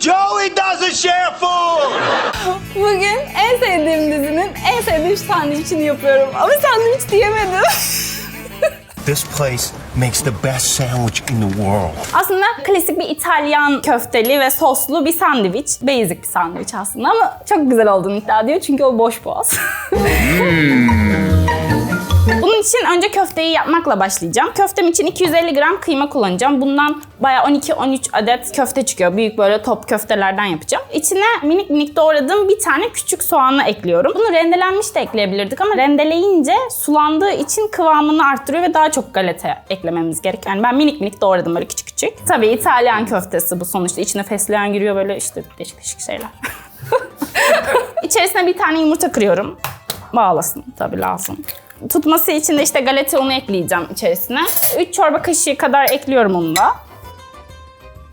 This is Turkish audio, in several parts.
Joey doesn't share food! Bugün en sevdiğim dizinin en sevdiğim sandviçini yapıyorum. Ama sandviç diyemedim. This place makes the best sandwich in the world. aslında klasik bir İtalyan köfteli ve soslu bir sandviç. Basic bir sandviç aslında ama çok güzel olduğunu iddia ediyor çünkü o boş boğaz. Bunun için önce köfteyi yapmakla başlayacağım. Köftem için 250 gram kıyma kullanacağım. Bundan bayağı 12-13 adet köfte çıkıyor. Büyük böyle top köftelerden yapacağım. İçine minik minik doğradığım bir tane küçük soğanı ekliyorum. Bunu rendelenmiş de ekleyebilirdik ama rendeleyince sulandığı için kıvamını arttırıyor ve daha çok galeta eklememiz gerek. Yani ben minik minik doğradım böyle küçük küçük. Tabii İtalyan köftesi bu sonuçta. İçine fesleğen giriyor böyle işte değişik değişik şeyler. İçerisine bir tane yumurta kırıyorum. Bağlasın tabii lazım. Tutması için de işte galeta unu ekleyeceğim içerisine. 3 çorba kaşığı kadar ekliyorum onu da.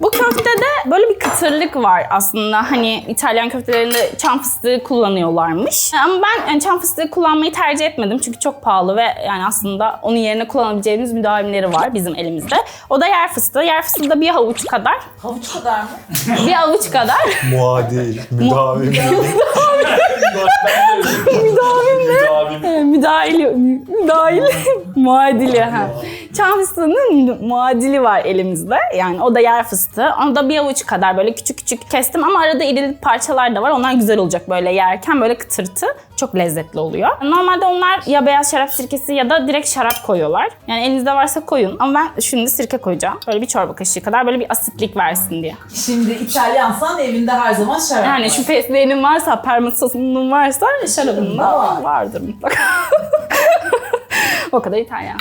Bu köftede böyle bir kıtırlık var aslında. Hani İtalyan köftelerinde çam fıstığı kullanıyorlarmış. Ama ben yani çam fıstığı kullanmayı tercih etmedim. Çünkü çok pahalı ve yani aslında onun yerine kullanabileceğimiz müdavimleri var bizim elimizde. O da yer fıstığı. Yer fıstığı da bir havuç kadar. Havuç kadar mı? Bir avuç kadar. Muadil, müdavim. Evet, Müdahili, müdahil, muadili. Ha. Çam fıstığının muadili var elimizde. Yani o da yer fıstığı. Onu da bir avuç kadar böyle küçük küçük kestim ama arada iri parçalar da var. Onlar güzel olacak böyle yerken böyle kıtırtı. Çok lezzetli oluyor. Normalde onlar ya beyaz şarap sirkesi ya da direkt şarap koyuyorlar. Yani elinizde varsa koyun. Ama ben şimdi sirke koyacağım. Böyle bir çorba kaşığı kadar böyle bir asitlik versin diye. Şimdi İtalyansan evinde her zaman şarap Yani var. şu fesleğenin varsa, parmesanın varsa şarabın da var. vardır mutlaka. o kadar İtalyan.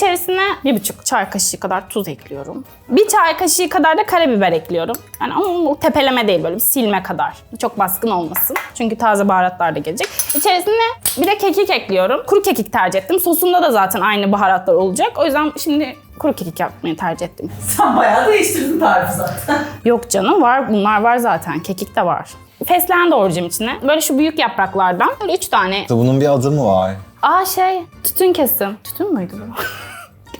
İçerisine bir buçuk çay kaşığı kadar tuz ekliyorum. Bir çay kaşığı kadar da karabiber ekliyorum. Yani ama bu tepeleme değil böyle bir silme kadar. Çok baskın olmasın. Çünkü taze baharatlar da gelecek. İçerisine bir de kekik ekliyorum. Kuru kekik tercih ettim. Sosunda da zaten aynı baharatlar olacak. O yüzden şimdi kuru kekik yapmayı tercih ettim. Sen bayağı değiştirdin tarifi zaten. Yok canım var. Bunlar var zaten. Kekik de var. Fesleğen doğrayacağım içine. Böyle şu büyük yapraklardan. Böyle üç tane. Bunun bir adı mı var? Aa şey, tütün kesim. Tütün müydü bu?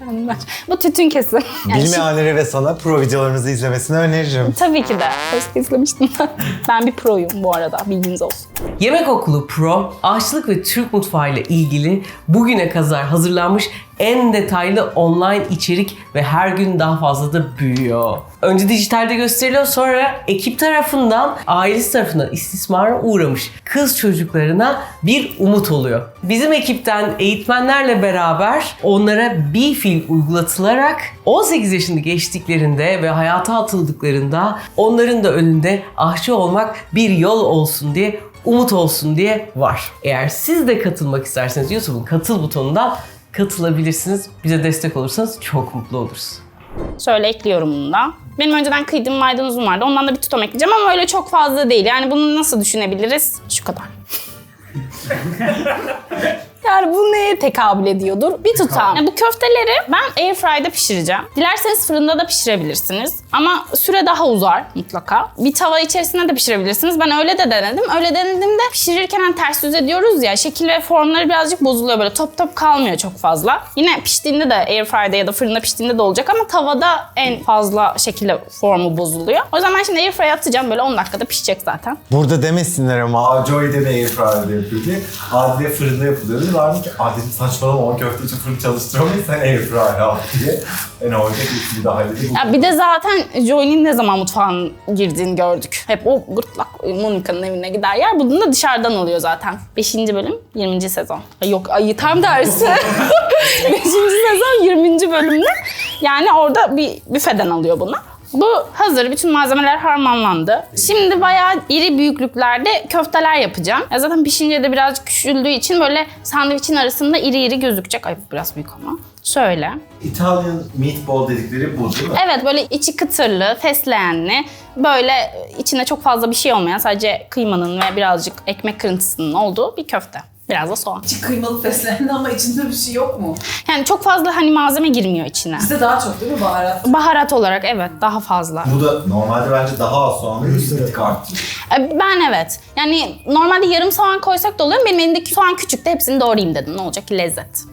Kendimden. Bu tütün kesim. Yani Bilmeyenlere ve sana pro videolarımızı izlemesini öneririm. Tabii ki de. Keşke izlemiştim ben. Bir proyum bu arada. Bilginiz olsun. Yemek Okulu Pro, aşçılık ve Türk mutfağı ile ilgili bugüne kadar hazırlanmış en detaylı online içerik ve her gün daha fazla da büyüyor. Önce dijitalde gösteriliyor sonra ekip tarafından, ailesi tarafından istismara uğramış kız çocuklarına bir umut oluyor. Bizim ekipten eğitmenlerle beraber onlara bir fil uygulatılarak 18 yaşını geçtiklerinde ve hayata atıldıklarında onların da önünde aşçı olmak bir yol olsun diye umut olsun diye var. Eğer siz de katılmak isterseniz YouTube'un katıl butonundan katılabilirsiniz. Bize destek olursanız çok mutlu oluruz. Şöyle ekliyorum bunu da. Benim önceden kıydığım maydanozum vardı. Ondan da bir tutam ekleyeceğim ama öyle çok fazla değil. Yani bunu nasıl düşünebiliriz? Şu kadar. Yani bu neye tekabül ediyordur? Bir tutam. Yani bu köfteleri ben airfry'da pişireceğim. Dilerseniz fırında da pişirebilirsiniz. Ama süre daha uzar mutlaka. Bir tava içerisinde de pişirebilirsiniz. Ben öyle de denedim. Öyle denediğimde pişirirken hani ters yüz ediyoruz ya. Şekil ve formları birazcık bozuluyor böyle. Top top kalmıyor çok fazla. Yine piştiğinde de airfry'da ya da fırında piştiğinde de olacak ama tavada en fazla şekilde formu bozuluyor. O zaman şimdi airfry'e atacağım. Böyle 10 dakikada pişecek zaten. Burada demesinler ama "Aa, Joey de airfryer'da yapıyor diye. Adile fırında yapılıyordu. Vardı ki Adile saçmalama o köfte için fırın çalıştıramayız sen airfryer al diye. Yani oradaki ikili daha iyi. Ya bir de zaten Joey'nin ne zaman mutfağın girdiğini gördük. Hep o gırtlak Monica'nın evine gider yer. Bunu da dışarıdan alıyor zaten. 5. bölüm 20. sezon. Ay yok ay tam tersi. 5. sezon 20. bölümde. Yani orada bir büfeden alıyor bunu. Bu hazır. Bütün malzemeler harmanlandı. Şimdi bayağı iri büyüklüklerde köfteler yapacağım. Ya zaten pişince de birazcık küçüldüğü için böyle sandviçin arasında iri iri gözükecek. Ay bu biraz büyük ama. Şöyle. Italian meatball dedikleri bu değil mi? Evet böyle içi kıtırlı, fesleğenli, böyle içinde çok fazla bir şey olmayan sadece kıymanın ve birazcık ekmek kırıntısının olduğu bir köfte. Biraz da soğan. İçi kıymalı fesleğendi ama içinde bir şey yok mu? Yani çok fazla hani malzeme girmiyor içine. Bizde daha çok değil mi baharat? Baharat olarak evet daha fazla. Bu da normalde bence daha az soğan ve bir tık artıyor. E, Ben evet. Yani normalde yarım soğan koysak da oluyor. Benim elimdeki soğan küçük de hepsini doğrayayım dedim. Ne olacak ki lezzet.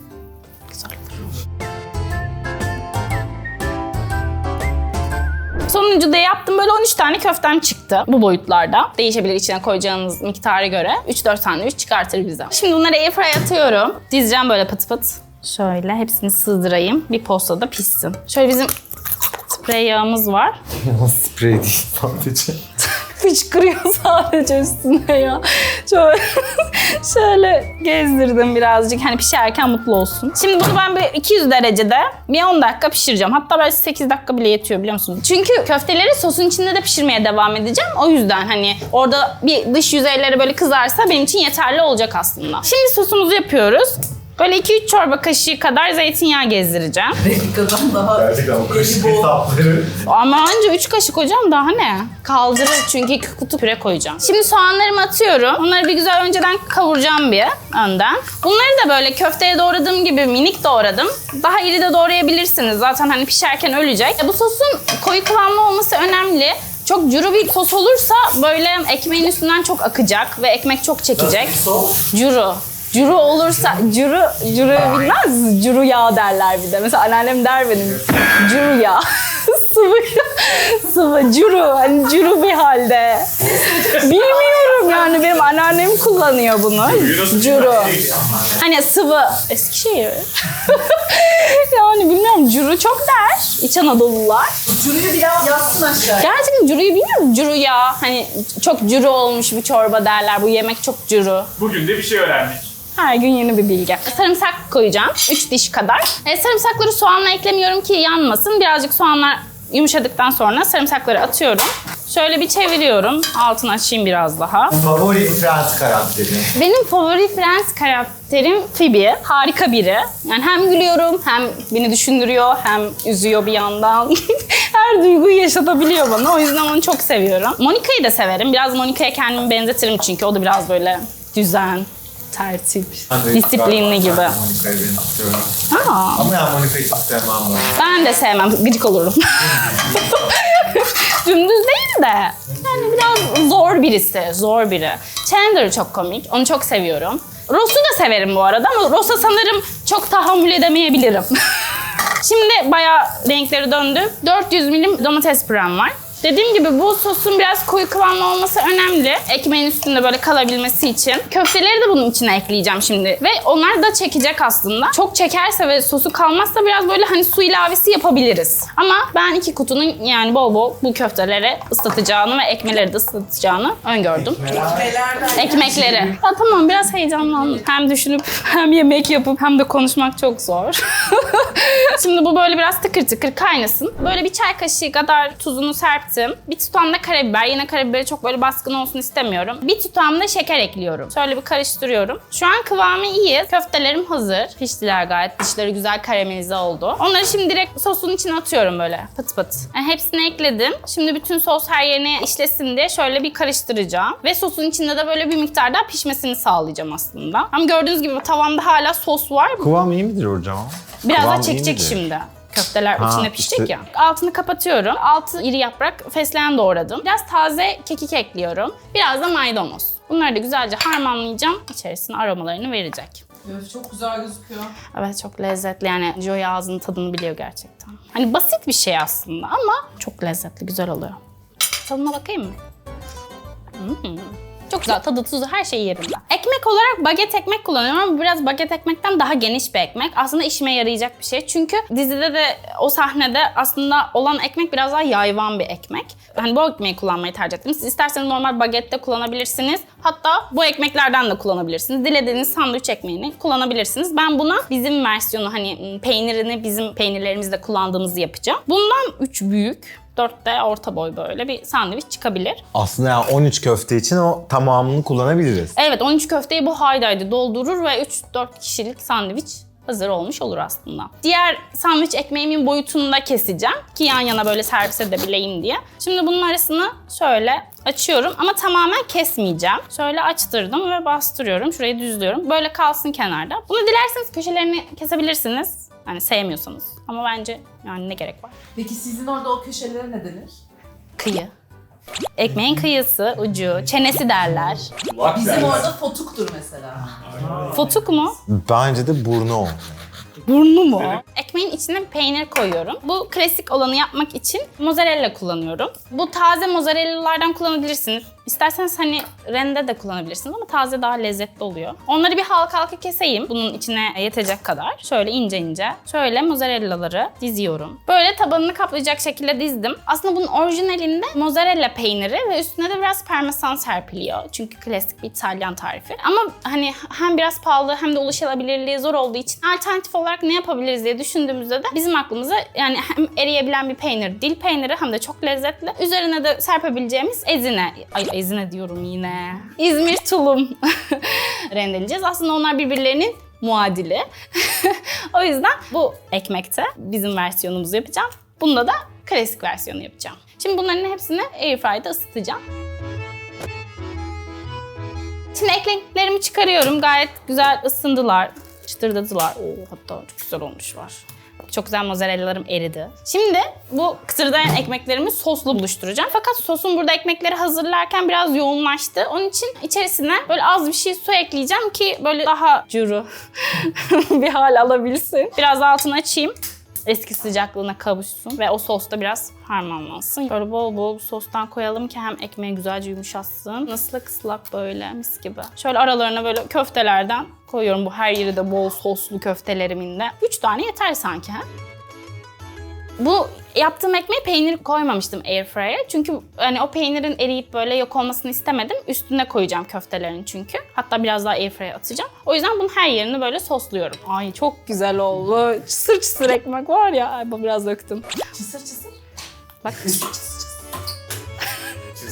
Sonuncu da yaptım. Böyle 13 tane köftem çıktı bu boyutlarda. Değişebilir içine koyacağınız miktara göre. 3-4 sandviç çıkartır bize. Şimdi bunları airfryer'a atıyorum. Dizeceğim böyle pıt pıt. Şöyle hepsini sığdırayım. Bir postada pişsin. Şöyle bizim sprey yağımız var. Sprey değil sadece. Fışkırıyor sadece üstüne ya. Şöyle, şöyle gezdirdim birazcık. Hani pişerken mutlu olsun. Şimdi bunu ben böyle 200 derecede bir 10 dakika pişireceğim. Hatta belki 8 dakika bile yetiyor biliyor musun? Çünkü köfteleri sosun içinde de pişirmeye devam edeceğim. O yüzden hani orada bir dış yüzeyleri böyle kızarsa benim için yeterli olacak aslında. Şimdi sosumuzu yapıyoruz. Böyle 2-3 çorba kaşığı kadar zeytinyağı gezdireceğim. Dakikadan daha Gerçekten o eli kaşık bol. Ama önce 3 kaşık hocam daha ne? Kaldırır çünkü 2 kutu püre koyacağım. Şimdi soğanlarımı atıyorum. Onları bir güzel önceden kavuracağım bir önden. Bunları da böyle köfteye doğradığım gibi minik doğradım. Daha iri de doğrayabilirsiniz. Zaten hani pişerken ölecek. E, Bu sosun koyu kıvamlı olması önemli. Çok curu bir sos olursa böyle ekmeğin üstünden çok akacak ve ekmek çok çekecek. Curu. Curu olursa, curu, curu bilmez. Curu yağ derler bir de. Mesela anneannem der benim. Curu yağ. sıvı, sıvı, curu. Hani curu bir halde. Bilmiyorum yani benim anneannem kullanıyor bunu. Curu. Hani sıvı. Eskişehir. yani bilmiyorum curu çok der İç Anadolular. Curuyu bir daha yazsın aşağıya. Gerçekten curuyu bilmiyor musun? Curu ya. Hani çok curu olmuş bir çorba derler. Bu yemek çok curu. Bugün de bir şey öğrendik. Her gün yeni bir bilgi. Sarımsak koyacağım. 3 diş kadar. E, sarımsakları soğanla eklemiyorum ki yanmasın. Birazcık soğanlar yumuşadıktan sonra sarımsakları atıyorum. Şöyle bir çeviriyorum. Altını açayım biraz daha. Favori Frans karakteri. Benim favori Friends karakterim Phoebe. Harika biri. Yani hem gülüyorum hem beni düşündürüyor hem üzüyor bir yandan. Her duyguyu yaşatabiliyor bana. O yüzden onu çok seviyorum. Monica'yı da severim. Biraz Monica'ya kendimi benzetirim çünkü o da biraz böyle düzen, tertip, disiplinli gibi. Monika'yı ben istiyorum. Aa, Ama ya Monika'yı çok sevmem ben. ben de sevmem. Gıcık olurum. Dümdüz değil de. Yani biraz zor birisi. Zor biri. Chandler çok komik. Onu çok seviyorum. Ross'u da severim bu arada ama Ross'a sanırım çok tahammül edemeyebilirim. Şimdi bayağı renkleri döndü. 400 milim domates pürem var. Dediğim gibi bu sosun biraz koyu kıvamlı olması önemli. Ekmeğin üstünde böyle kalabilmesi için. Köfteleri de bunun içine ekleyeceğim şimdi. Ve onlar da çekecek aslında. Çok çekerse ve sosu kalmazsa biraz böyle hani su ilavesi yapabiliriz. Ama ben iki kutunun yani bol bol bu köfteleri ıslatacağını ve ekmeleri de ıslatacağını öngördüm. Nelerden Ekmekleri. Ya tamam biraz heyecanlandım. Hem düşünüp hem yemek yapıp hem de konuşmak çok zor. Şimdi bu böyle biraz tıkır tıkır kaynasın. Böyle bir çay kaşığı kadar tuzunu serptim. Bir tutam da karabiber. Yine karabiberi çok böyle baskın olsun istemiyorum. Bir tutam da şeker ekliyorum. Şöyle bir karıştırıyorum. Şu an kıvamı iyi. Köftelerim hazır. Piştiler gayet. Dışları güzel karamelize oldu. Onları şimdi direkt sosun içine atıyorum böyle pıt pıt. Yani hepsini ekledim. Şimdi bütün sos her yerine işlesin diye şöyle bir karıştıracağım. Ve sosun içinde de böyle bir miktar daha pişmesini sağlayacağım aslında. Ama gördüğünüz gibi tavamda hala sos var. Kıvam iyi midir hocam? Biraz Kıvam daha iyi çekecek midir? şimdi. Köfteler Ha, içine pişecek işte- ya. Altını kapatıyorum. Altı iri yaprak fesleğen doğradım. Biraz taze kekik ekliyorum. Biraz da maydanoz. Bunları da güzelce harmanlayacağım. İçerisine aromalarını verecek. Öf, çok güzel gözüküyor. Evet çok lezzetli yani Joy ağzının tadını biliyor gerçekten. Hani basit bir şey aslında ama çok lezzetli, güzel oluyor. Tadına bakayım mı? Hmm. Çok güzel. Tadı, tuzu, her şey yerinde. Ekmek olarak baget ekmek kullanıyorum ama biraz baget ekmekten daha geniş bir ekmek. Aslında işime yarayacak bir şey. Çünkü dizide de o sahnede aslında olan ekmek biraz daha yayvan bir ekmek. Hani bu ekmeği kullanmayı tercih ettim. Siz isterseniz normal bagette kullanabilirsiniz. Hatta bu ekmeklerden de kullanabilirsiniz. Dilediğiniz sandviç ekmeğini kullanabilirsiniz. Ben buna bizim versiyonu hani peynirini bizim peynirlerimizde kullandığımızı yapacağım. Bundan 3 büyük, 4 de orta boy böyle bir sandviç çıkabilir. Aslında yani 13 köfte için o tamamını kullanabiliriz. Evet 13 köfteyi bu haydaydı doldurur ve 3-4 kişilik sandviç hazır olmuş olur aslında. Diğer sandviç ekmeğimin boyutunu da keseceğim ki yan yana böyle servis edebileyim diye. Şimdi bunun arasını şöyle açıyorum ama tamamen kesmeyeceğim. Şöyle açtırdım ve bastırıyorum. Şurayı düzlüyorum. Böyle kalsın kenarda. Bunu dilerseniz köşelerini kesebilirsiniz. Yani sevmiyorsanız. Ama bence yani ne gerek var? Peki sizin orada o köşelere ne denir? Kıyı. Ekmeğin kıyısı, ucu, çenesi derler. Bizim orada fotuktur mesela. Fotuk mu? Bence de burnu o. Burnu mu? Ekmeğin içine peynir koyuyorum. Bu klasik olanı yapmak için mozzarella kullanıyorum. Bu taze mozzarellalardan kullanabilirsiniz. İsterseniz hani rende de kullanabilirsiniz ama taze daha lezzetli oluyor. Onları bir halka halka keseyim bunun içine yetecek kadar. Şöyle ince ince. Şöyle mozzarellaları diziyorum. Böyle tabanını kaplayacak şekilde dizdim. Aslında bunun orijinalinde mozzarella peyniri ve üstüne de biraz parmesan serpiliyor. Çünkü klasik bir İtalyan tarifi. Ama hani hem biraz pahalı hem de ulaşılabilirliği zor olduğu için alternatif olarak ne yapabiliriz diye düşündüğümüzde de bizim aklımıza yani hem eriyebilen bir peynir, dil peyniri hem de çok lezzetli. Üzerine de serpebileceğimiz ezine. Ezine diyorum yine. İzmir tulum rendeleyeceğiz. Aslında onlar birbirlerinin muadili. o yüzden bu ekmekte bizim versiyonumuzu yapacağım. Bunda da klasik versiyonu yapacağım. Şimdi bunların hepsini airfryer'da ısıtacağım. Şimdi ekmeklerimi çıkarıyorum. Gayet güzel ısındılar. Çıtırdadılar. Oo, hatta çok güzel olmuşlar. Çok güzel mozzarellalarım eridi. Şimdi bu kıtırdayan ekmeklerimi soslu buluşturacağım. Fakat sosun burada ekmekleri hazırlarken biraz yoğunlaştı. Onun için içerisine böyle az bir şey su ekleyeceğim ki böyle daha curu bir hal alabilsin. Biraz altını açayım eski sıcaklığına kavuşsun ve o sos da biraz harmanlansın. Böyle bol bol sostan koyalım ki hem ekmeği güzelce yumuşatsın. Islak ıslak böyle mis gibi. Şöyle aralarına böyle köftelerden koyuyorum. Bu her yeri de bol soslu köftelerimin de. 3 tane yeter sanki ha. Bu yaptığım ekmeğe peynir koymamıştım airfryer'e. Çünkü hani o peynirin eriyip böyle yok olmasını istemedim. Üstüne koyacağım köftelerin çünkü. Hatta biraz daha airfryer'e atacağım. O yüzden bunun her yerini böyle sosluyorum. Ay çok güzel oldu. Çısır çısır ekmek var ya. Ay bu biraz döktüm. Çısır çısır. Bak.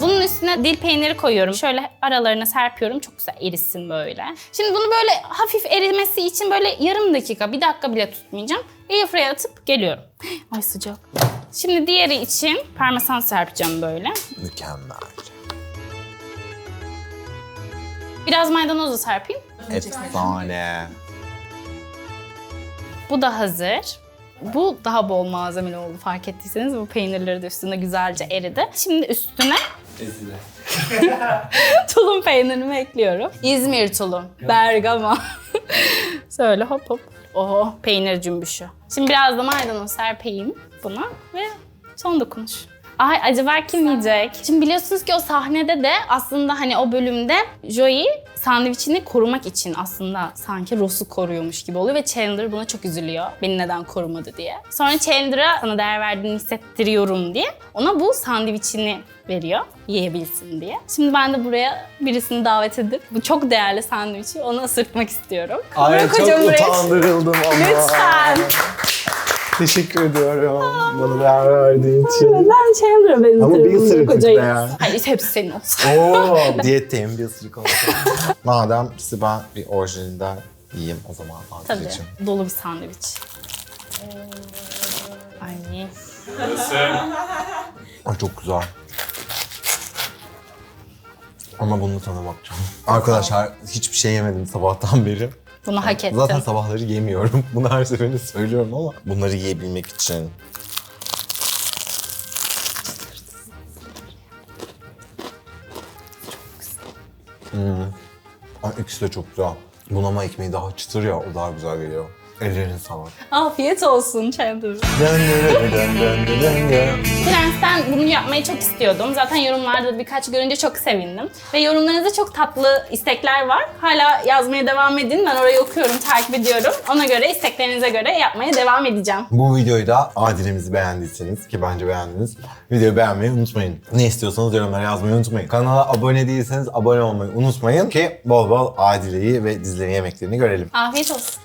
Bunun üstüne dil peyniri koyuyorum. Şöyle aralarına serpiyorum. Çok güzel erisin böyle. Şimdi bunu böyle hafif erimesi için böyle yarım dakika, bir dakika bile tutmayacağım. Airfryer'e atıp geliyorum. Ay sıcak. Şimdi diğeri için parmesan serpeceğim böyle. Mükemmel. Biraz maydanoz da serpeyim. Efsane. Bu da hazır. Bu daha bol malzemeli oldu fark ettiyseniz. Bu peynirleri de üstüne güzelce eridi. Şimdi üstüne Ezile. tulum peynirimi ekliyorum. İzmir tulum. Bergama. Şöyle hop hop. Oho peynir cümbüşü. Şimdi biraz da maydanoz serpeyim buna ve son dokunuş. Ay acaba kim yiyecek? Şimdi biliyorsunuz ki o sahnede de aslında hani o bölümde Joey sandviçini korumak için aslında sanki Ross'u koruyormuş gibi oluyor ve Chandler buna çok üzülüyor. Beni neden korumadı diye. Sonra Chandler'a sana değer verdiğini hissettiriyorum diye ona bu sandviçini veriyor yiyebilsin diye. Şimdi ben de buraya birisini davet edip bu çok değerli sandviçi ona ısırtmak istiyorum. Ay Bırak çok hocam buraya. utandırıldım ama. Lütfen. Teşekkür ediyorum bana değer verdiğin için. Ben Chandler'a benzetirim. Ama bir ısırık be. Hayır hepsi senin olsun. Oo, diyetteyim bir ısırık olsun. Madem size ben bir orijinalinden yiyeyim o zaman Tabii. Adileciğim. Dolu bir sandviç. Ay. Ay çok güzel. Ama bunun tadına bakacağım. Arkadaşlar hiçbir şey yemedim sabahtan beri. Bunu hak ettin. Zaten sabahları yemiyorum. Bunu her seferinde söylüyorum ama bunları yiyebilmek için Hmm. Ay ikisi de çok güzel. Bunama ekmeği daha çıtır ya, o daha güzel geliyor. Ellerine sağlık. Afiyet olsun. Dön Prens'ten bunu yapmayı çok istiyordum. Zaten yorumlarda birkaç görünce çok sevindim. Ve yorumlarınızda çok tatlı istekler var. Hala yazmaya devam edin. Ben orayı okuyorum, takip ediyorum. Ona göre, isteklerinize göre yapmaya devam edeceğim. Bu videoyu da Adile'mizi beğendiyseniz ki bence beğendiniz. Videoyu beğenmeyi unutmayın. Ne istiyorsanız yorumlara yazmayı unutmayın. Kanala abone değilseniz abone olmayı unutmayın ki bol bol Adile'yi ve dizilerin yemeklerini görelim. Afiyet olsun.